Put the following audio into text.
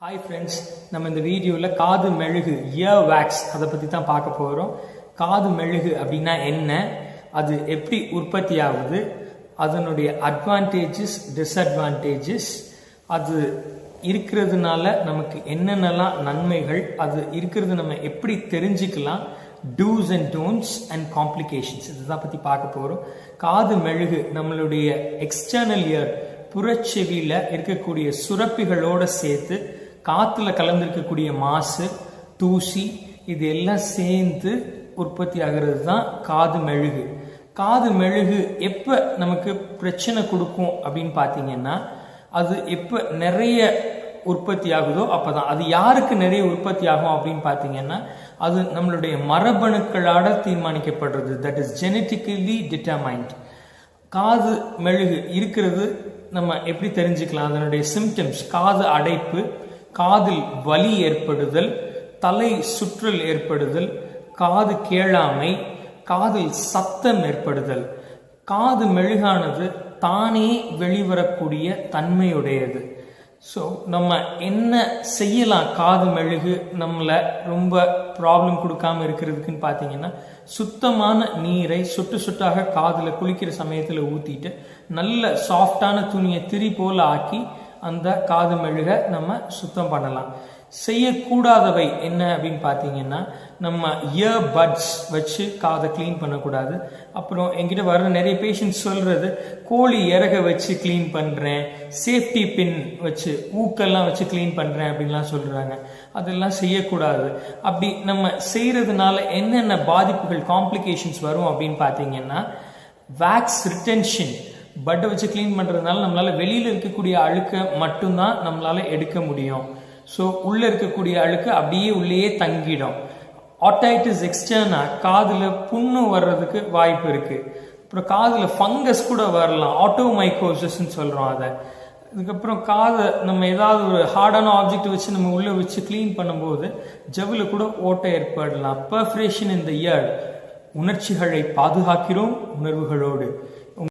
Hi friends நம்ம இந்த வீடியோவில் காது மெழுகு இயர் வேக்ஸ் அதை பற்றி தான் பார்க்க போகிறோம் காது மெழுகு அப்படின்னா என்ன? அது எப்படி உற்பத்தி ஆகுது? அதனுடைய அட்வான்டேஜஸ் டிஸ்அட்வான்டேஜஸ் அது இருக்கிறதுனால நமக்கு என்னென்னலாம் நன்மைகள் அது இருக்கிறது நம்ம எப்படி தெரிஞ்சுக்கலாம்? Dos and don'ts and complications இதுதான் பற்றி பார்க்க போகிறோம் காது மெழுகு நம்மளுடைய எக்ஸ்டர்னல் இயர் புறச்செவியில் இருக்கக்கூடிய சுரப்பிகளோடு சேர்த்து காற்றுல கலந்திருக்கக்கூடிய மாசு தூசி இது எல்லாம் சேர்ந்து உற்பத்தி ஆகிறது தான் காது மெழுகு. காது மெழுகு எப்போ நமக்கு பிரச்சனை கொடுக்கும் அப்படின்னு பார்த்தீங்கன்னா அது எப்போ நிறைய உற்பத்தி ஆகுதோ அப்பதான். அது யாருக்கு நிறைய உற்பத்தி ஆகும் அப்படின்னு பார்த்தீங்கன்னா அது நம்மளுடைய மரபணுக்களால் தீர்மானிக்கப்படுறது. தட் இஸ் ஜெனட்டிக்கலி டிட்டர்மைண்ட் காது மெழுகு இருக்கிறது நம்ம எப்படி தெரிஞ்சுக்கலாம்? அதனுடைய சிம்டம்ஸ் காது அடைப்பு காதில் வலி ஏற்படுதல் தலை சுற்றல் ஏற்படுதல் காது கேளாமை காதில் சத்தம் ஏற்படுதல். காது மெழுகானது தானே வெளிவரக்கூடிய தன்மையுடையது. ஸோ நம்ம என்ன செய்யலாம் காது மெழுகு நம்மளை ரொம்ப ப்ராப்ளம் கொடுக்காம இருக்கிறதுக்குன்னு பார்த்தீங்கன்னா சுத்தமான நீரை சுட்டு சுட்டாக காதில் குளிக்கிற சமயத்தில் ஊற்றிட்டு நல்ல சாஃப்டான துணியை திரி போல் ஆக்கி அந்த காது மெழுக நம்ம சுத்தம் பண்ணலாம். செய்யக்கூடாதவை என்ன அப்படின்னு பார்த்தீங்கன்னா நம்ம இயர் பட்ஸ் வச்சு காதை க்ளீன் பண்ணக்கூடாது. அப்புறம் எங்கிட்ட வர்ற நிறைய பேஷண்ட்ஸ் சொல்றது கோழி இறக வச்சு க்ளீன் பண்ணுறேன் சேஃப்டி பின் வச்சு ஊக்கெல்லாம் வச்சு க்ளீன் பண்ணுறேன் அப்படின்லாம் சொல்கிறாங்க அதெல்லாம் செய்யக்கூடாது. அப்படி நம்ம செய்கிறதுனால என்னென்ன பாதிப்புகள் காம்ப்ளிகேஷன்ஸ் வரும் அப்படின்னு பார்த்தீங்கன்னா வேக்ஸ் ரிட்டென்ஷன் பட்டை வச்சு க்ளீன் பண்ணுறதுனால நம்மளால் வெளியில் இருக்கக்கூடிய அழுக்கை மட்டும்தான் நம்மளால் எடுக்க முடியும். ஸோ உள்ளே இருக்கக்கூடிய அழுக்கு அப்படியே உள்ளேயே தங்கிடும். ஆட்டைட்டிஸ் எக்ஸ்டர்னா காதில் புண்ணு வர்றதுக்கு வாய்ப்பு இருக்குது அப்புறம் காதில் ஃபங்கஸ் கூட வரலாம். ஆட்டோமைக்கோசஸ்ன்னு சொல்கிறோம் அதை. அதுக்கப்புறம் காதை நம்ம ஏதாவது ஒரு ஹார்டான ஆப்ஜெக்ட் வச்சு நம்ம உள்ளே வச்சு க்ளீன் பண்ணும்போது ஜவ்வில் கூட ஓட்டை ஏற்படலாம். பர்ஃப்ரேஷன் இந்த இயர் உணர்ச்சிகளை பாதுகாக்கிறோம் உணர்வுகளோடு.